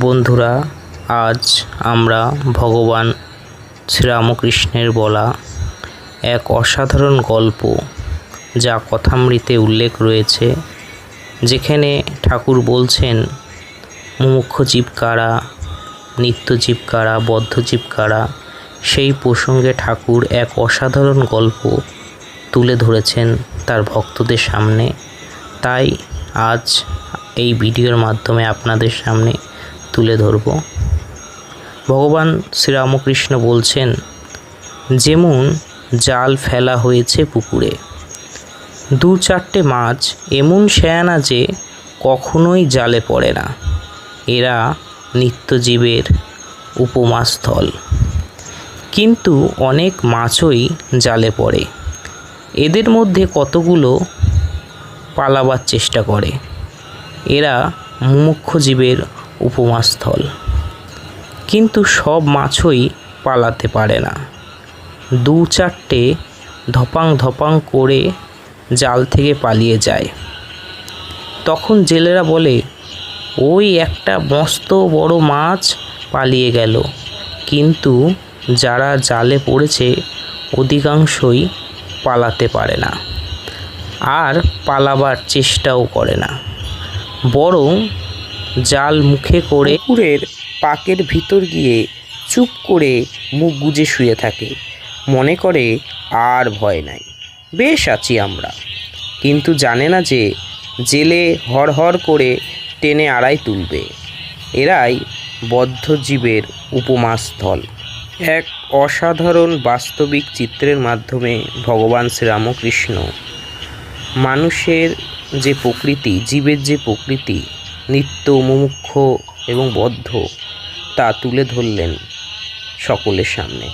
বন্ধুরা, আজ আমরা ভগবান শ্রীরামকৃষ্ণের বলা এক অসাধারণ গল্প যা কথামৃতে উল্লেখ রয়েছে, যেখানে ঠাকুর বলছেন, মুমুক্ষ জীব কারা নিত্যজীব কারা বদ্ধজীব কারা? সেই প্রসঙ্গে ঠাকুর এক অসাধারণ গল্প তুলে ধরেছেন তার ভক্তদের সামনে। তাই আজ এই ভিডিওর মাধ্যমে আপনাদের সামনে তুলে ধরব। ভগবান শ্রীরামকৃষ্ণ বলছেন, যেমন জাল ফেলা হয়েছে পুকুরে, দু চারটে মাছ এমন শেয়ানা যে কখনোই জালে পড়ে না। এরা নিত্যজীবের উপমাস্থল। কিন্তু অনেক মাছই জালে পড়ে। এদের মধ্যে কতগুলো পালাবার চেষ্টা করে। এরা মুমুক্ষ জীবের উপমাস্থল। কিন্তু সব মাছই পালাতে পারে না। দু চারটে ধপাং ধপাং করে জাল থেকে পালিয়ে যায়। তখন জেলেরা বলে, ওই একটা মস্ত বড় মাছ পালিয়ে গেল। কিন্তু যারা জালে পড়েছে অধিকাংশই পালাতে পারে না। আর পালাবার চেষ্টাও করে না। বরং জাল মুখে করে পুকুরের পাকের ভিতর গিয়ে চুপ করে মুখ গুজে শুয়ে থাকে। মনে করে, আর ভয় নাই। বেশ আছি আমরা। কিন্তু জানে না যে, জেলে হড়হড় করে টেনে আড়াই তুলবে। এরাই বদ্ধ জীবের উপমাস্থল। এক অসাধারণ বাস্তবিক চিত্রের মাধ্যমে ভগবান শ্রীরামকৃষ্ণ মানুষের যে প্রকৃতি, জীবের যে প্রকৃতি নিত্য মুমুক্ষ এবং বদ্ধ তা তুলে ধরলেন সকলের সামনে।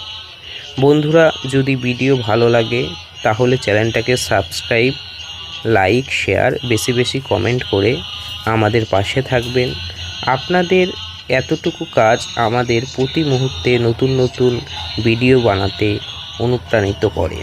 বন্ধুরা, যদি ভিডিও ভালো লাগে, তাহলে চ্যানেলটাকে সাবস্ক্রাইব, লাইক, শেয়ার, বেশি বেশি কমেন্ট করে আমাদের পাশে থাকবেন। আপনাদের এতটুকু কাজ আমাদের প্রতি মুহূর্তে নতুন নতুন ভিডিও বানাতে অনুপ্রাণিত করে।